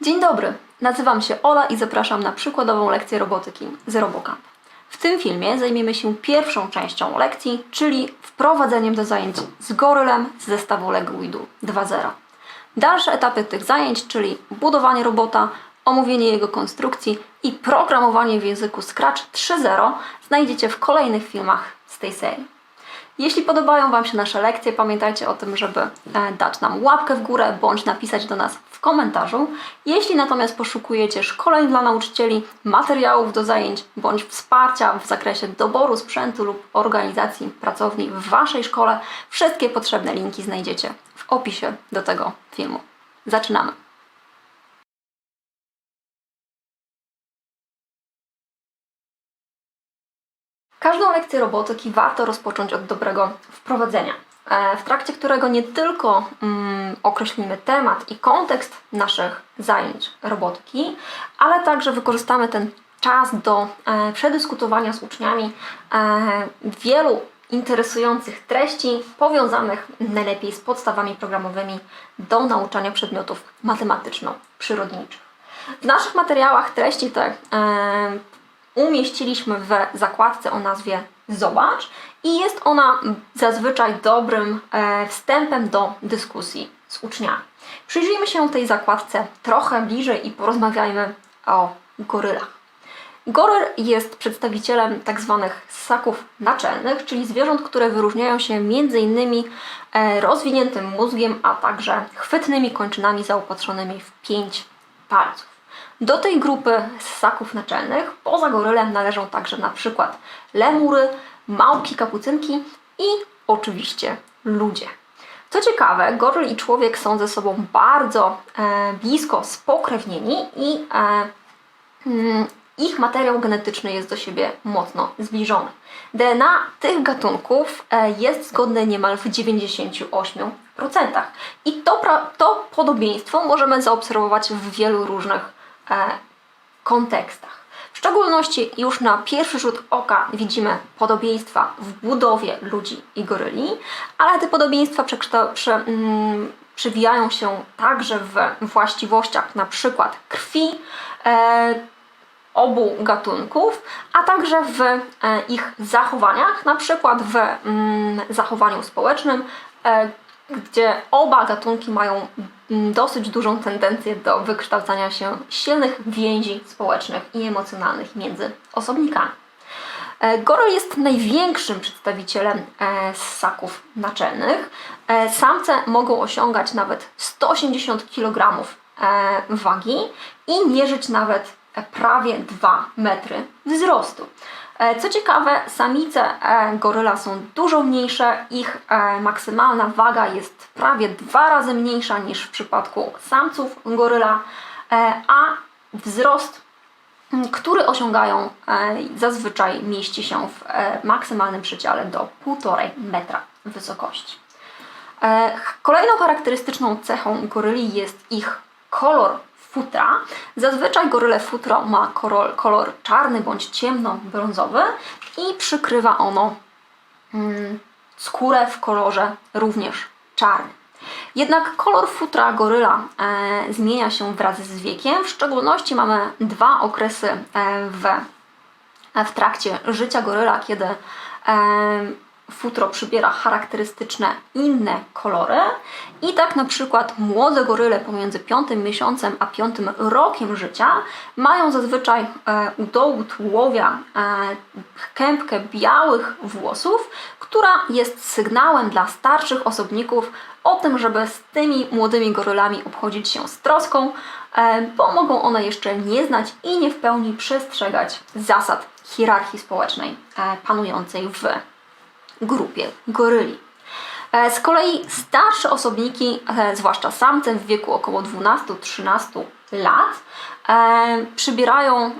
Dzień dobry, nazywam się Ola i zapraszam na przykładową lekcję robotyki z RoboCamp. W tym filmie zajmiemy się pierwszą częścią lekcji, czyli wprowadzeniem do zajęć z gorylem z zestawu LEGO Widu 2.0. Dalsze etapy tych zajęć, czyli budowanie robota, omówienie jego konstrukcji i programowanie w języku Scratch 3.0 znajdziecie w kolejnych filmach z tej serii. Jeśli podobają Wam się nasze lekcje, pamiętajcie o tym, żeby e, dać nam łapkę w górę bądź napisać do nas komentarzu. Jeśli natomiast poszukujecie szkoleń dla nauczycieli, materiałów do zajęć bądź wsparcia w zakresie doboru sprzętu lub organizacji pracowni w Waszej szkole, wszystkie potrzebne linki znajdziecie w opisie do tego filmu. Zaczynamy! Każdą lekcję robotyki warto rozpocząć od dobrego wprowadzenia, w trakcie którego nie tylko mm, określimy temat i kontekst naszych zajęć robotyki, ale także wykorzystamy ten czas do e, przedyskutowania z uczniami e, wielu interesujących treści powiązanych najlepiej z podstawami programowymi do nauczania przedmiotów matematyczno-przyrodniczych. W naszych materiałach treści te e, umieściliśmy w zakładce o nazwie Zobacz i jest ona zazwyczaj dobrym e, wstępem do dyskusji z uczniami. Przyjrzyjmy się tej zakładce trochę bliżej i porozmawiajmy o gorylach. Goryl jest przedstawicielem tak zwanych ssaków naczelnych, czyli zwierząt, które wyróżniają się m.in. e, rozwiniętym mózgiem, a także chwytnymi kończynami zaopatrzonymi w pięć palców. Do tej grupy ssaków naczelnych poza gorylem należą także na przykład lemury, małpki kapucynki i oczywiście ludzie. Co ciekawe, goryl i człowiek są ze sobą bardzo e, blisko spokrewnieni i e, mm, ich materiał genetyczny jest do siebie mocno zbliżony. DNA tych gatunków e, jest zgodne niemal w 98%. I to, to podobieństwo możemy zaobserwować w wielu różnych kontekstach. W szczególności już na pierwszy rzut oka widzimy podobieństwa w budowie ludzi i goryli, ale te podobieństwa prze, mm, przewijają się także w właściwościach na przykład krwi, e, obu gatunków, a także w e, ich zachowaniach, na przykład w mm, zachowaniu społecznym, e, gdzie oba gatunki mają dosyć dużą tendencję do wykształcania się silnych więzi społecznych i emocjonalnych między osobnikami. E, Goryl jest największym przedstawicielem e, ssaków naczelnych. E, Samce mogą osiągać nawet 180 kg wagi i mierzyć nawet prawie 2 metry wzrostu. E, Co ciekawe, samice e, goryla są dużo mniejsze, ich e, maksymalna waga jest prawie dwa razy mniejsza niż w przypadku samców goryla, a wzrost który osiągają zazwyczaj mieści się w maksymalnym przedziale do 1,5 metra wysokości. Kolejną charakterystyczną cechą goryli jest ich kolor futra. Zazwyczaj goryle futro ma kolor, kolor czarny bądź ciemno-brązowy i przykrywa ono mm, skórę w kolorze również czarnym. Jednak kolor futra goryla e, zmienia się wraz z wiekiem. W szczególności mamy dwa okresy e, w, w trakcie życia goryla, kiedy e, futro przybiera charakterystyczne inne kolory. I tak na przykład młode goryle pomiędzy piątym miesiącem a piątym rokiem życia mają zazwyczaj e, u dołu tułowia e, kępkę białych włosów, która jest sygnałem dla starszych osobników o tym, żeby z tymi młodymi gorylami obchodzić się z troską, e, bo mogą one jeszcze nie znać i nie w pełni przestrzegać zasad hierarchii społecznej panującej w grupie goryli. E, Z kolei starsze osobniki, e, zwłaszcza samce w wieku około 12-13 lat, e, przybierają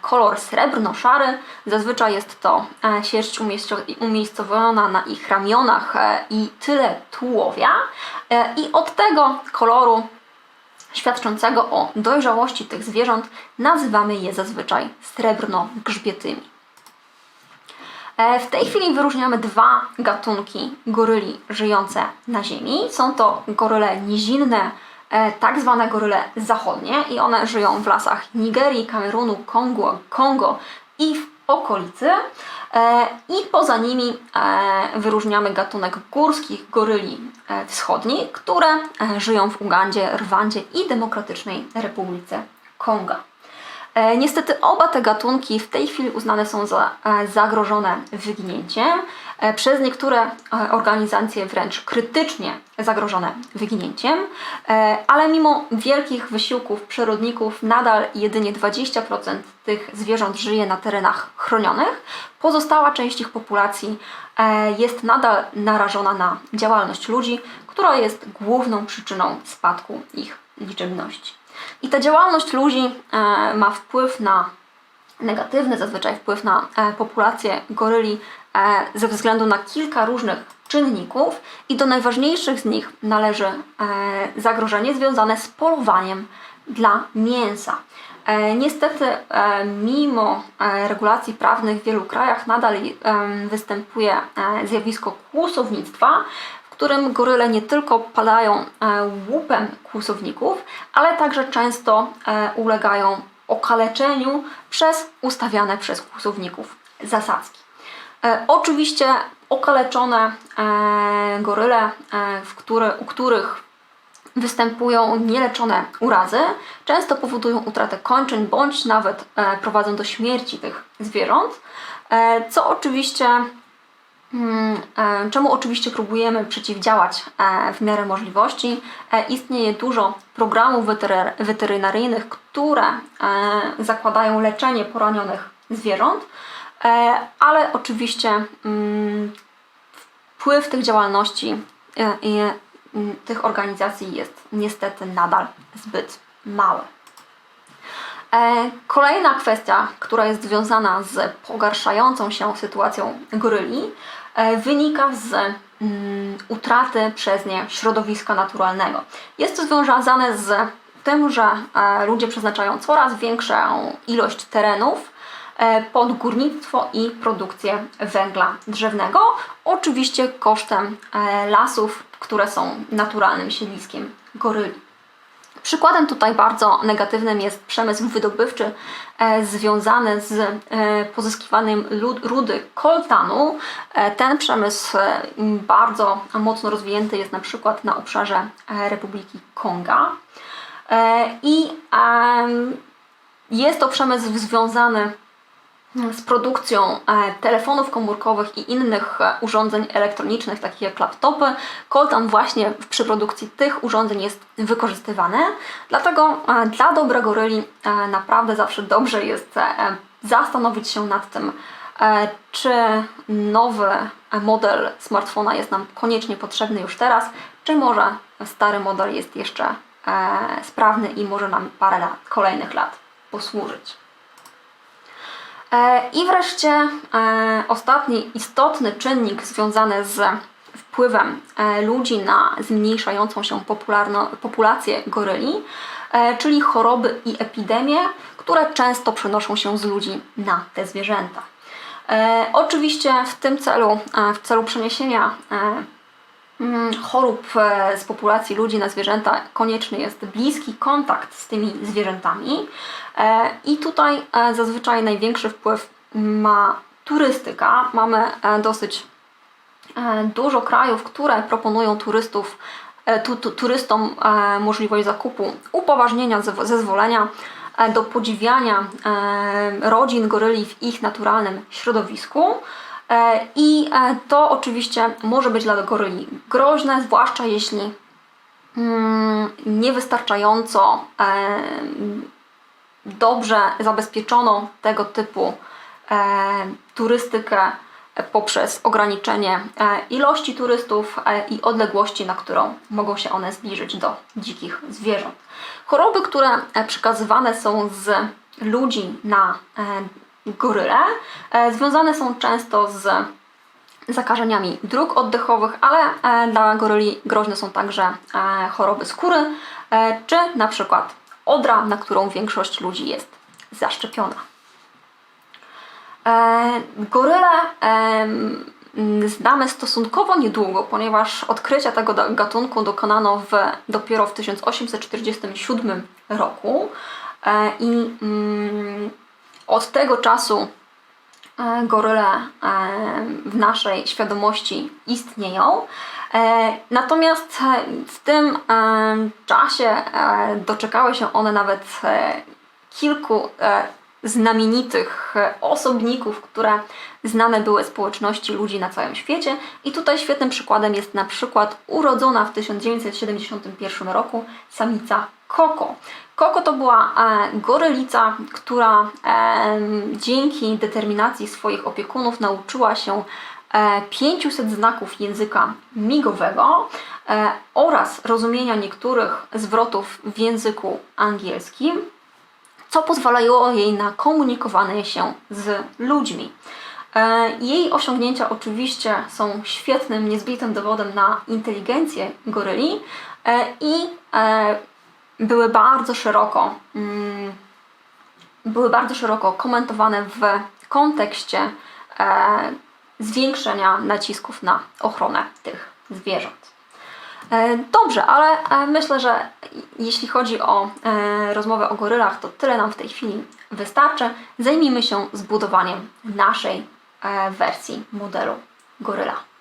kolor srebrno-szary. Zazwyczaj jest to sierść umiejscowiona na ich ramionach i tyle tułowia. I od tego koloru świadczącego o dojrzałości tych zwierząt nazywamy je zazwyczaj srebrno-grzbietymi. E, W tej chwili wyróżniamy dwa gatunki goryli żyjące na Ziemi. Są to goryle nizinne e, tak zwane goryle zachodnie i one żyją w lasach Nigerii, Kamerunu, Kongo, Kongo i w okolicy. E, I poza nimi wyróżniamy gatunek górskich goryli wschodnich, które żyją w Ugandzie, Rwandzie i Demokratycznej Republice Konga. E, Niestety oba te gatunki w tej chwili uznane są za e, zagrożone wyginięciem, e, przez niektóre organizacje wręcz krytycznie zagrożone wyginięciem, ale mimo wielkich wysiłków przyrodników nadal jedynie 20% tych zwierząt żyje na terenach chronionych. Pozostała część ich populacji jest nadal narażona na działalność ludzi, która jest główną przyczyną spadku ich liczebności. I ta działalność ludzi e, ma wpływ na negatywny zazwyczaj wpływ na e, populację goryli e, ze względu na kilka różnych czynników i do najważniejszych z nich należy zagrożenie związane z polowaniem dla mięsa. Niestety, mimo regulacji prawnych w wielu krajach, nadal występuje zjawisko kłusownictwa, którym goryle nie tylko padają e, łupem kłusowników, ale także często e, ulegają okaleczeniu przez ustawiane przez kłusowników zasadzki. E, oczywiście okaleczone goryle, w które, u których występują nieleczone urazy, często powodują utratę kończyn bądź nawet prowadzą do śmierci tych zwierząt, co oczywiście Czemu oczywiście próbujemy przeciwdziałać e, w miarę możliwości? E, Istnieje dużo programów wetery- weterynaryjnych, które e, zakładają leczenie poranionych zwierząt, e, ale oczywiście mm, wpływ tych działalności e, i mm, tych organizacji jest niestety nadal zbyt mały. E, Kolejna kwestia, która jest związana z pogarszającą się sytuacją goryli, e, wynika z mm, utraty przez nie środowiska naturalnego. Jest to związane z tym, że e, ludzie przeznaczają coraz większą ilość terenów e, pod górnictwo i produkcję węgla drzewnego, oczywiście kosztem e, lasów, które są naturalnym siedliskiem goryli. Przykładem tutaj bardzo negatywnym jest przemysł wydobywczy e, związany z e, pozyskiwaniem rudy koltanu. E, ten przemysł bardzo mocno rozwinięty jest na przykład na obszarze Republiki Konga. I jest to przemysł związany z produkcją e, telefonów komórkowych i innych e, urządzeń elektronicznych, takich jak laptopy. Coltan właśnie przy produkcji tych urządzeń jest wykorzystywany. Dlatego e, dla dobra goryli e, naprawdę zawsze dobrze jest zastanowić się nad tym, czy nowy model smartfona jest nam koniecznie potrzebny już teraz, czy może stary model jest jeszcze sprawny i może nam parę lat, kolejnych lat posłużyć. E, I wreszcie e, ostatni istotny czynnik związany z wpływem e, ludzi na zmniejszającą się populację goryli, czyli choroby i epidemie, które często przenoszą się z ludzi na te zwierzęta. Oczywiście w tym celu, w celu przeniesienia chorób e, z populacji ludzi na zwierzęta konieczny jest bliski kontakt z tymi zwierzętami. E, I tutaj e, zazwyczaj największy wpływ ma turystyka. Mamy dosyć dużo krajów, które proponują turystów, tu, tu, turystom możliwość zakupu upoważnienia, ze- zezwolenia do podziwiania rodzin goryli w ich naturalnym środowisku. E, I e, to oczywiście może być dla goryli groźne, zwłaszcza jeśli mm, niewystarczająco e, dobrze zabezpieczono tego typu turystykę poprzez ograniczenie ilości turystów i odległości, na którą mogą się one zbliżyć do dzikich zwierząt. Choroby, które przekazywane są z ludzi na goryle, związane są często z zakażeniami dróg oddechowych, ale e, dla goryli groźne są także e, choroby skóry, e, czy na przykład odra, na którą większość ludzi jest zaszczepiona. Goryle znamy stosunkowo niedługo, ponieważ odkrycia tego gatunku dokonano w, dopiero w 1847 roku i mm, od tego czasu e, goryle e, w naszej świadomości istnieją. E, Natomiast w tym czasie doczekały się one nawet kilku znamienitych e, osobników, które znane były społeczności ludzi na całym świecie. I tutaj świetnym przykładem jest na przykład urodzona w 1971 roku samica Koko. Koko to była e, gorylica, która e, dzięki determinacji swoich opiekunów nauczyła się e, 500 znaków języka migowego e, oraz rozumienia niektórych zwrotów w języku angielskim co pozwalało jej na komunikowanie się z ludźmi. E, Jej osiągnięcia oczywiście są świetnym, niezbitym dowodem na inteligencję goryli e, i e, były bardzo szeroko mm, były bardzo szeroko komentowane w kontekście zwiększenia nacisków na ochronę tych zwierząt. E, Dobrze, ale e, myślę, że jeśli chodzi o e, rozmowę o gorylach, to tyle nam w tej chwili wystarczy. Zajmijmy się zbudowaniem naszej wersji modelu goryla.